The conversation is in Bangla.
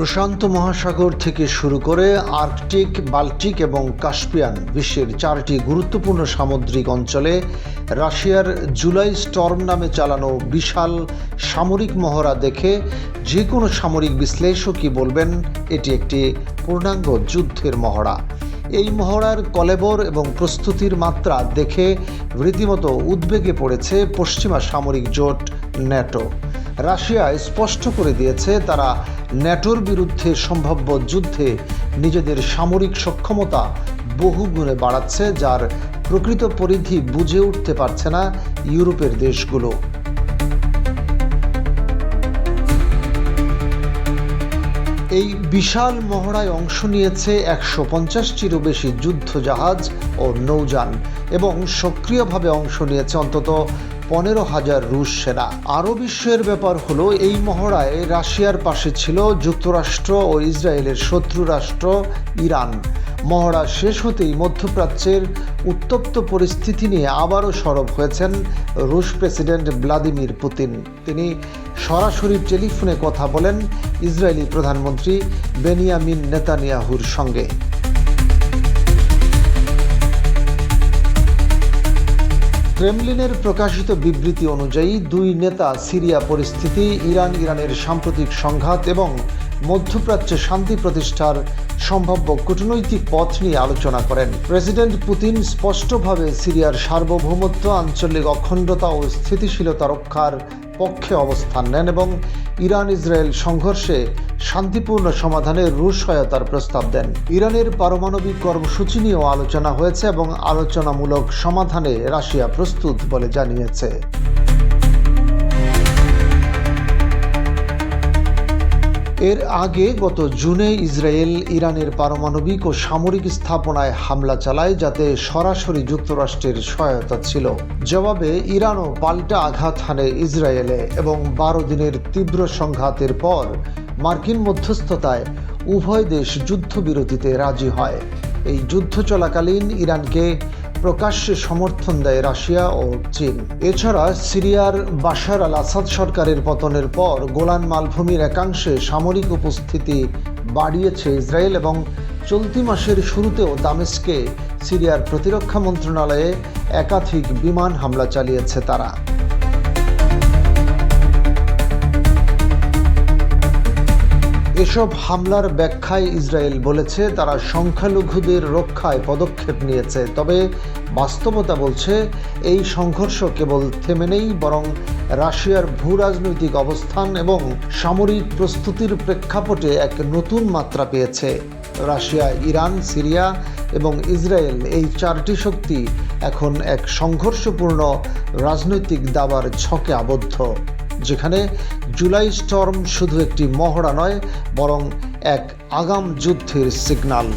প্রশান্ত মহাসাগর থেকে শুরু করে আর্কটিক, বাল্টিক এবং কাস্পিয়ান বিশ্বের চারটি গুরুত্বপূর্ণ সামুদ্রিক অঞ্চলে রাশিয়ার জুলাই স্টর্ম নামে চালানো বিশাল সামরিক মহড়া দেখে যে কোনো সামরিক বিশ্লেষকই বলবেন এটি একটি পূর্ণাঙ্গ যুদ্ধের মহড়া। এই মহড়ার কলেবর এবং প্রস্তুতির মাত্রা দেখে রীতিমতো উদ্বেগে পড়েছে পশ্চিমা সামরিক জোট ন্যাটো রাশিয়া স্পষ্ট করে দিয়েছে, তারা ন্যাটোর বিরুদ্ধে সম্ভাব্য যুদ্ধে নিজেদের সামরিক সক্ষমতা বহু গুণে বাড়াচ্ছে, যার প্রকৃত পরিধি বুঝে উঠতে পারছে না ইউরোপের দেশগুলো। এই বিশাল মহড়ায় অংশ নিয়েছে একশো পঞ্চাশটিরও বেশি যুদ্ধ জাহাজ ও নৌযান এবং সক্রিয়ভাবে অংশ নিয়েছে অন্তত পনেরো হাজার রুশ সেনা। আরও বিশ্বের ব্যাপার হলো, এই মহড়ায় রাশিয়ার পাশে ছিল যুক্তরাষ্ট্র ও ইসরায়েলের শত্রু রাষ্ট্র ইরান। মহড়া শেষ হতেই মধ্যপ্রাচ্যের উত্তপ্ত পরিস্থিতি নিয়ে আবারও সরব হয়েছেন রুশ প্রেসিডেন্ট ভ্লাদিমির পুতিন। তিনি সরাসরি টেলিফোনে কথা বলেন ইসরায়েলি প্রধানমন্ত্রী বেনিয়ামিন নেতানিয়াহুর সঙ্গে। ক্রেমলিনের প্রকাশিত বিবৃতি অনুযায়ী, দুই নেতা সিরিয়া পরিস্থিতি, ইরান, ইরানের সাম্প্রতিক সংঘাত এবং মধ্যপ্রাচ্যে শান্তি প্রতিষ্ঠার সম্ভাব্য কূটনৈতিক পথ নিয়ে আলোচনা করেন। প্রেসিডেন্ট পুতিন স্পষ্টভাবে সিরিয়ার সার্বভৌমত্ব, আঞ্চলিক অখণ্ডতা ও স্থিতিশীলতা রক্ষার পক্ষে অবস্থান নেন এবং ইরান ইসরায়েল সংঘর্ষে শান্তিপূর্ণ সমাধানে রুশ সহায়তার প্রস্তাব দেন। ইরানের পারমাণবিক কর্মসূচি নিয়েও আলোচনা হয়েছে এবং আলোচনামূলক সমাধানে রাশিয়া প্রস্তুত বলে জানিয়েছে। এর আগে গত জুনে ইসরায়েল ইরানের পারমাণবিক ও সামরিক স্থাপনায় হামলা চালায়, যাতে সরাসরি যুক্তরাষ্ট্রের সহায়তা ছিল। জবাবে ইরানও পাল্টা আঘাত হানে ইসরায়েলে এবং বারো দিনের তীব্র সংঘাতের পর মার্কিন মধ্যস্থতায় উভয় দেশ যুদ্ধবিরতিতে রাজি হয়। এই যুদ্ধ চলাকালীন ইরানকে প্রকাশ্যে সমর্থন দেয় রাশিয়া ও চীন। এছাড়া সিরিয়ার বাশার আল আসাদ সরকারের পতনের পর গোলান মালভূমির একাংশে সামরিক উপস্থিতি বাড়িয়েছে ইসরায়েল এবং চলতি মাসের শুরুতেও দামেস্কে সিরিয়ার প্রতিরক্ষা মন্ত্রণালয়ে একাধিক বিমান হামলা চালিয়েছে তারা। এসব হামলার ব্যাখ্যায় ইসরায়েল বলেছে, তারা সংখ্যালঘুদের রক্ষায় পদক্ষেপ নিয়েছে। তবে বাস্তবতা বলছে, এই সংঘর্ষ কেবল থেমে নেই, বরং রাশিয়ার ভূ রাজনৈতিক অবস্থান এবং সামরিক প্রস্তুতির প্রেক্ষাপটে এক নতুন মাত্রা পেয়েছে। রাশিয়া, ইরান, সিরিয়া এবং ইসরায়েল এই চারটি শক্তি এখন এক সংঘর্ষপূর্ণ রাজনৈতিক দাবার ছকে আবদ্ধ। যেখানে জুলাই স্টর্ম শুধু একটি মহড়া নয় বরং এক আগাম যুদ্ধের সিগন্যাল